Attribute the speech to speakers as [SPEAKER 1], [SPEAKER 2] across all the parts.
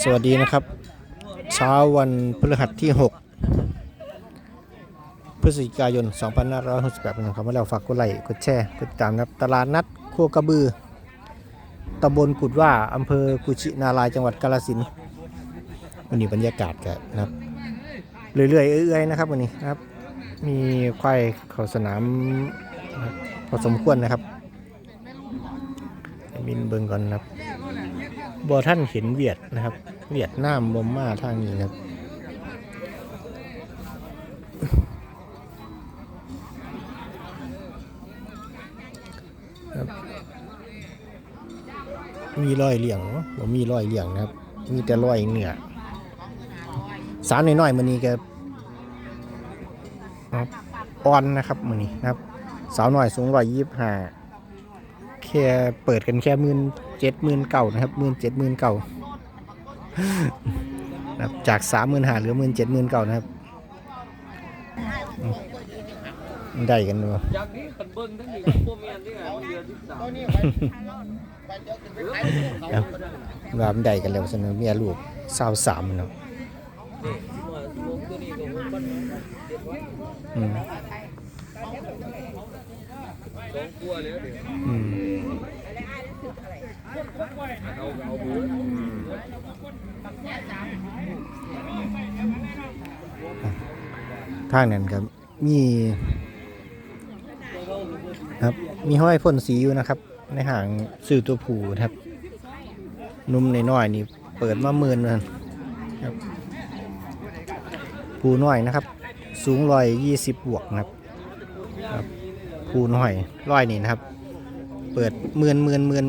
[SPEAKER 1] สวัสดีนะครับ เช้าวันพฤหัสที่ 6 พฤศจิกายน 2568เป็นครับมาแล้วฝากกดไลค์กดแชร์กดติดตามนะครับตลาดนัดโคกระบือตำบลกุดว่าอำเภอกุชินารายจังหวัดกาฬสินธุ์วันนี้บรรยากาศกันนะครับเรื่อยๆเอื้อยๆนะครับวันนี้นะครับ มีควายเข้าสนามพอสมควรนะครับบินเบิงก่อนนะครับ บอท่านเห็นเวียดนะครับ เวียดนามบอมมาทางนี้นะครับมีรอยเหลี่ยงบ่มีรอยเหลี่ยงนะครับ มีแต่รอยเหนือสารน้อยๆมันนี้ก็ครับอ่อนนะครับมันนี้นะครับ สาวหน่อยสูงร้อยยี่สิบห้าแค่เปิดกันแค่มื่น เจ็ดหมื่นเก่านะครับหมื่นเจ็ดหมื่นเก่านะครับจากสามหมื่นหาเหลือหมื่นเจ็ดหมื่นเก่านะครับได้กันด้วย
[SPEAKER 2] จากนี้ขันเบิ้งทั้งนี้พวกเมียนที่ไงเดือนที่สาม
[SPEAKER 1] ว่ามันได้กันแล้วสนเมียลูกสาวสามเนาะอืม
[SPEAKER 2] อื
[SPEAKER 1] ม ทางนั้นครับมีครับมีห้อยพ่นสีอยู่นะครับ ในห่างสื่อตัวผูนครับนุ่มน้อยนี่เปิดมาหมื่นเลยครับผูน้อยนะครับ สูงร้อยยี่สิบบวกนะครับครับผูน้อยร้อยนี่นะครับ เปิดหมื่นหมื่นหมื่น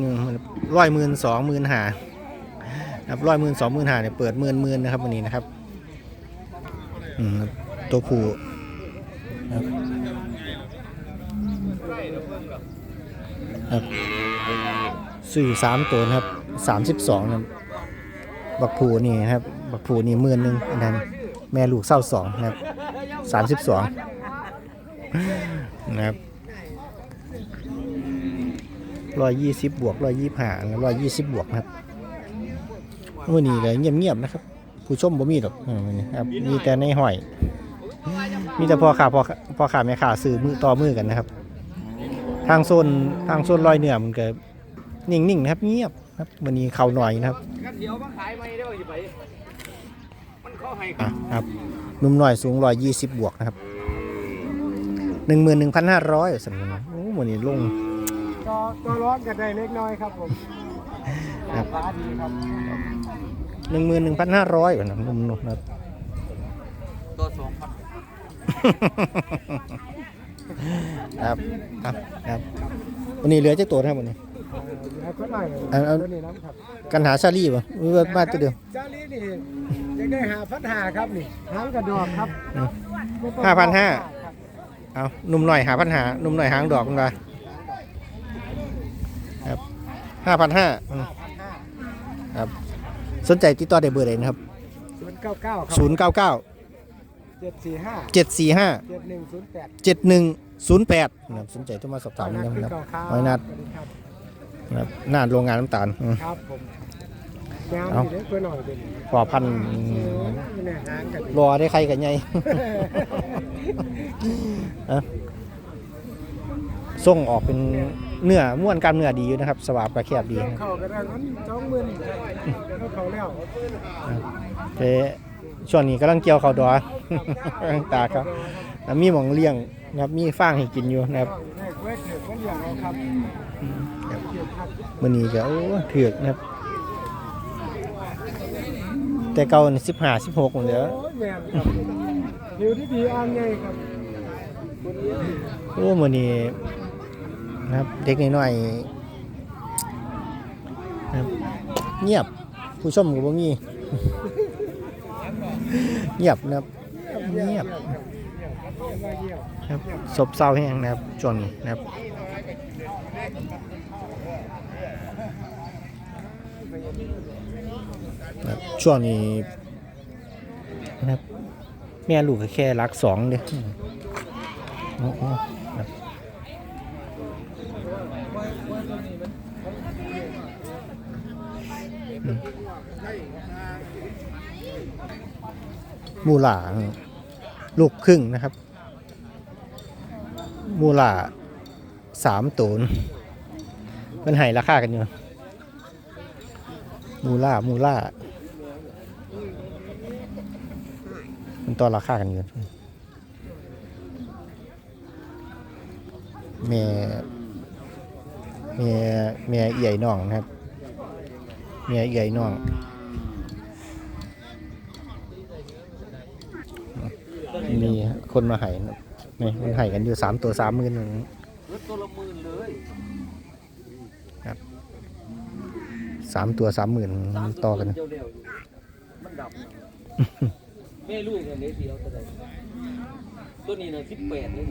[SPEAKER 1] ร้อยหมื่นสองหมื่นหาครับร้อยหมื่นสองหมื่นหาเนี่ยเปิดหมื่นหมื่นนะครับวันนี้นะครับตัวผูครับครับสื่อสามตัวนะครับสามสิบสองนะครับบักผูนี่นะครับ บักผูนี่หมื่นหนึ่งอันนั้น แม่ลูกเศร้าสองนะครับสามสิบสองนะครับ ร้อยยี่สิบบวกร้อยยี่ห้าร้อยยี่สิบบวกนะครับวันนี้เลยเงียบๆนะครับ ผู้ชมบ่มีหรอกนะครับมีแต่ในห้อย มีแต่พอขาพอพอขาแม่ขาซื้อมือต่อมือกันนะครับ ทางโซนทางโซนลอยเหนือมันก็นิ่งๆนะครับ เงียบครับวันนี้เขาหน่อยนะครับ
[SPEAKER 2] เดี๋ยวมาขายไม่ได้ว่าจะไปมันเข้าให้
[SPEAKER 1] อะครับนุ่มหน่อยสูงร้อยยี่สิบบวกนะครับหนึ่งหมื่นหนึ่งพันห้าร้อยสันนะโอ้วันนี้ลง
[SPEAKER 3] ก็ก็ร้อนกันได้เล็กน้อยครับผม
[SPEAKER 1] ครับ
[SPEAKER 3] ฟ้าดีครับ
[SPEAKER 1] หนึ่งหมื่นหนึ่งพันห้าร้อยนะหนุ่มๆนะครับ
[SPEAKER 2] ตัวสองพัน
[SPEAKER 1] ครับครับครับวันนี้เหลือเจ้าตัวนะครับวันนี้
[SPEAKER 3] แล้วก็หน่อย
[SPEAKER 1] เอาเอา
[SPEAKER 3] ตัวนี้น้ำครับ
[SPEAKER 1] กันหาชาลี่ป่ะมีเวิร์ดมาตัวเดียว
[SPEAKER 3] เจ้าลีนี่ยังได้หาพัดหาครับนี่หางกระดอกครับ
[SPEAKER 1] ห้าพันห้าเอาหนุ่มหน่อยหาพันหาหนุ่มหน่อยหางดอกมันมาครับ ห้าพันห้า
[SPEAKER 3] ห้าพันห้า
[SPEAKER 1] ครับ สนใจติดต่อได้เบอร์ไหนนะครับ
[SPEAKER 3] ศูนย์เก้าเก้าครับ
[SPEAKER 1] ศูนย์เก้าเก้า
[SPEAKER 3] เจ็ดสี่ห้า
[SPEAKER 1] เจ็ดสี่ห้า
[SPEAKER 3] เจ็ดหนึ่งศูนย์แปด
[SPEAKER 1] เจ็ดหนึ่งศูนย์แปดนะครับสนใจโทรมาสอบถามได้นะครับหอยนัด
[SPEAKER 3] ครับ
[SPEAKER 1] นะครับหน้าโรงงานน้ำตาลอืม
[SPEAKER 3] ครับผมงาม
[SPEAKER 1] เอา
[SPEAKER 3] ดีเด้อเพื่อนหน่อยเป็น
[SPEAKER 1] พอพัน
[SPEAKER 3] เออเนี่ยหางกันดี
[SPEAKER 1] รอได้ใครกันไงอะส่งออกเป็น เนื้อม้วนกล้ามเนื้อดีอยู่นะครับ สวาบกระแคบดี
[SPEAKER 3] เกี่ยว
[SPEAKER 1] นะครับ
[SPEAKER 3] เข่ากันได้นั้นสองหมื่นเข้าเขาแล้ว
[SPEAKER 1] เจ๊ช่วงนี้กำลังเกี่ยวเขาวดอกำลังตากครับแล้วมีหมองเลี้ยงนะครับมีฟางให้กินอยู่นะครับ
[SPEAKER 3] แรกเว้ยเถือกมันอย่างเอาครับ
[SPEAKER 1] ครับ
[SPEAKER 3] เถือกครับ
[SPEAKER 1] มันนี้ก็โอ้เถือกนะครับ แต่เก่าสิบห้าสิบหกหมดแล้ว
[SPEAKER 3] โอ้ยแม่นครับหิวที่ดีอ่านไงครับ
[SPEAKER 1] โอ้มือนี้ นะครับเด็กน้อยๆนะครับเงียบผู้ชมก็บ่มีเงียบนะครับเงียบครับศพเศร้าแห้งนะครับช่วงนี้นะครับช่วงนี้นะครับแม่ลูกแค่รักสองเด้อ โอ้โหครับอื มูหลาลูกครึ่งนะครับ มูหลาสามตูนมันให้ราคากันอยู่มูล่ามูล่ามันต่อราคากันอยู่แม่แม่แม่ใหญ่น้องนะครับ แม่ใหญ่น้องมีคนมาให้นี่มันให้กันอยู่สามตัวสามหมื่น
[SPEAKER 2] หมื่นเลย
[SPEAKER 1] สามตัวสามหมื่นต่อกันะ
[SPEAKER 2] แม่ลูกเนี่ยเดียวสิเอาเท่าไหร่ตัวนี้น่ะสิบแปดเลย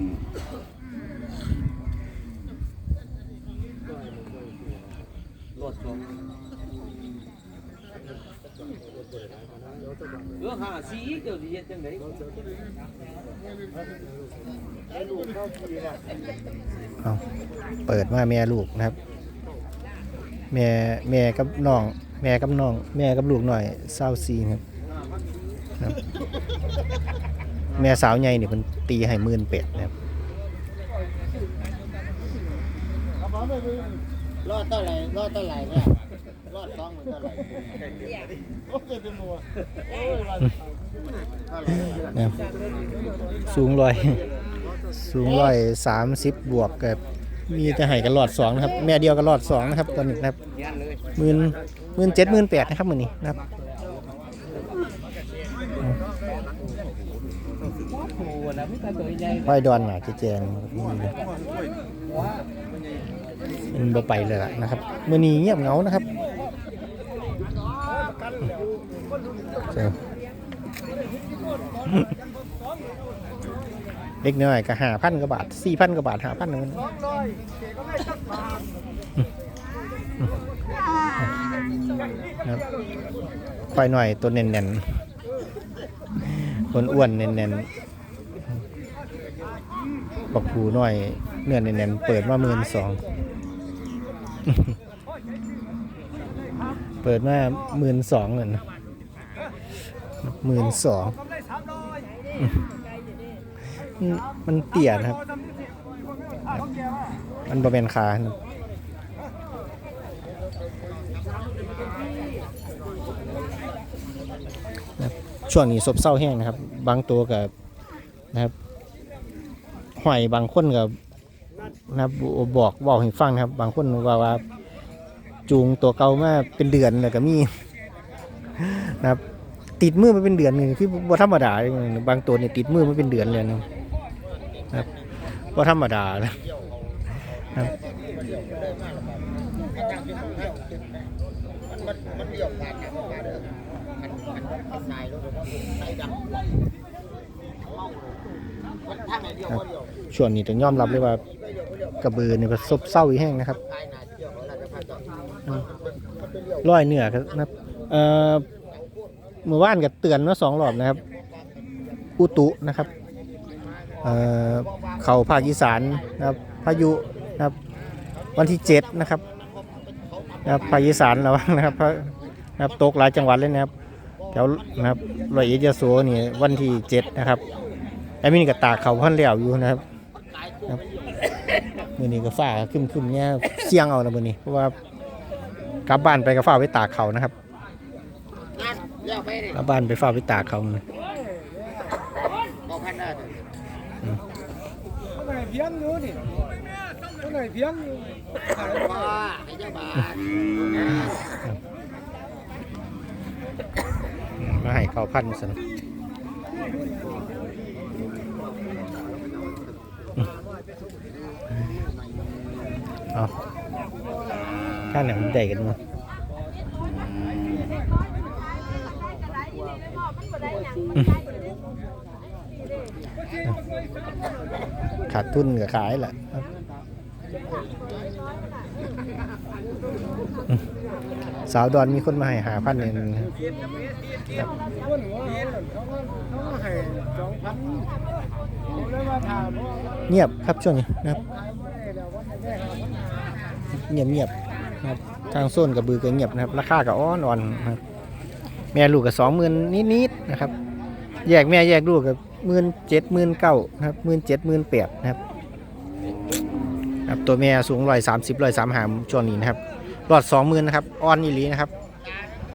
[SPEAKER 2] รถสอง เออหาสีเดี๋ยวสิเฮ็ดจังไเอา
[SPEAKER 1] เปิดมาแม่ลูกนะครับ แม่แม่กับน้อง แม่กับน้อง แม่กับลูกหน่อยเศร้าซีครับครับแม่สาวใหญ่เนี่ยมันตีให้มื่นเป็ดนะครับ
[SPEAKER 3] รอดเท่าไหร่รอดเท่าไหร่เนี่ย รอดสองหมื่นเท่าไหร่โอ้ยเป็นมัวโอ้ยวันเท่าไหร่
[SPEAKER 1] นะครับสูงร้อยสูงร้อยสามสิบบวกกับมีจะให้กันหลอดสองนะครับ แม่เดียวกันหลอดสองนะครับตอนนี้นะครับ
[SPEAKER 2] ยันเลย
[SPEAKER 1] หมื่นหมื่นเจ็ดหมื่นแปดนะครับมือนี้นะครับ
[SPEAKER 2] โอ้โหนะพี่ตาตัวใหญ่
[SPEAKER 1] ไฟดอนหนาจะแจงนี่เลย มันบ่ไปเลยล่ะนะครับมือนี้เงียบเหงานะครับเล็กน้อยก็หาพันกว่าบาทสี่พันกว่าบาทห้าพันนึงครับควายหน่อยตัวเน่นๆคนอ้วนเน่นๆปักผูหน่อยเนื้อแน่นๆเปิดมาหมื่นสอง เปิดมาหมื่นสองเลยนหมื่นสองมันเตี่ยนะครับ มันบะเป็นคานะครับนะครับช่วงนี้ซบเศร้าแห้งนะครับ บางตัวกับนะครับหอยบางคนกับ นะครับบอกบอกให้ฟังนะครับ บางคนว่าว่า จูงตัวเก่ามาเป็นเดือนเลยก็มีนะครับ ติดมือมาเป็นเดือนหนึ่งคือบ่ธรรมดาบางตัวเนี่ยติดมือมาเป็นเดือนเลยนะครับบ่ธรรมดานะครับ
[SPEAKER 3] มันเดี่ยวขาดเนี่ยมันมาเด้อมันมันมันสายรถสายดำมันทางไหนเดียวก็เดียว
[SPEAKER 1] ช่วงนี้ต้องยอมรับเลยว่า กระเบือเนี่ยก็ซบเศร้าอีแห้งนะครับ
[SPEAKER 3] ร้อ
[SPEAKER 1] ยเหนือครับนะครับเอ่อเมื่อวานก็เตือนมาสองรอบนะครับ อุตุนะครับเอ่อเขาภาคอีสานนะครับพายุนะครับวันที่เจ็ดนะครับนะครับภาคอีสานระวังนะครับนะครับตกหลายจังหวัดเลยนะครับแถวนะครับรอยเอ็ดยโสนี่วันที่เจ็ดนะครับแต่มีนี่ก็ตาเขาพันเหลียวอยู่นะครับครับ มือนี้ก็ฟ้าขึ้นขึ้นเนี่ยเสี่ยงเอานะมือนี้เพราะว่ากลับบ้านไปก็ฝ้ากไปตากเขานะครับ
[SPEAKER 3] งานเลี้ยวไปเลย
[SPEAKER 1] กลับบ้านไปฝ้ากไปตากเขา
[SPEAKER 3] บอกพันได้เลย
[SPEAKER 4] เท่าไหร่เพียงอยู่นี่เท่าไหร่เพียงอยู่ขาย
[SPEAKER 3] ว่าให้เจ้าบ้าน
[SPEAKER 1] มาให้เขาพันสัน เอาข้างหนมันได้กันมั้งขาดทุนก็ขายแหละ สาวดอนมีคนมาให้หาพันเนึ่ง
[SPEAKER 4] ครับเงีย
[SPEAKER 1] บครับช่วงนี้นะครับเงียบเงียบนะครับทางโซนกับบือก็เงียบนะครับ ราคากับอ้อนอ่อนครับแม่ลูกกับสองหมื่นนิดๆนะครับ แยกแม่แยกลูกกับหมื่นเจ็ดหมื่นเก้านะครับหมื่นเจ็ดหมื่นแปดนะครับครับตัวแม่สูงร้อยสามสิบร้อยสามหามช่วงนี้นะครับ หลอดสองหมื่นนะครับออนอิลีนะครับ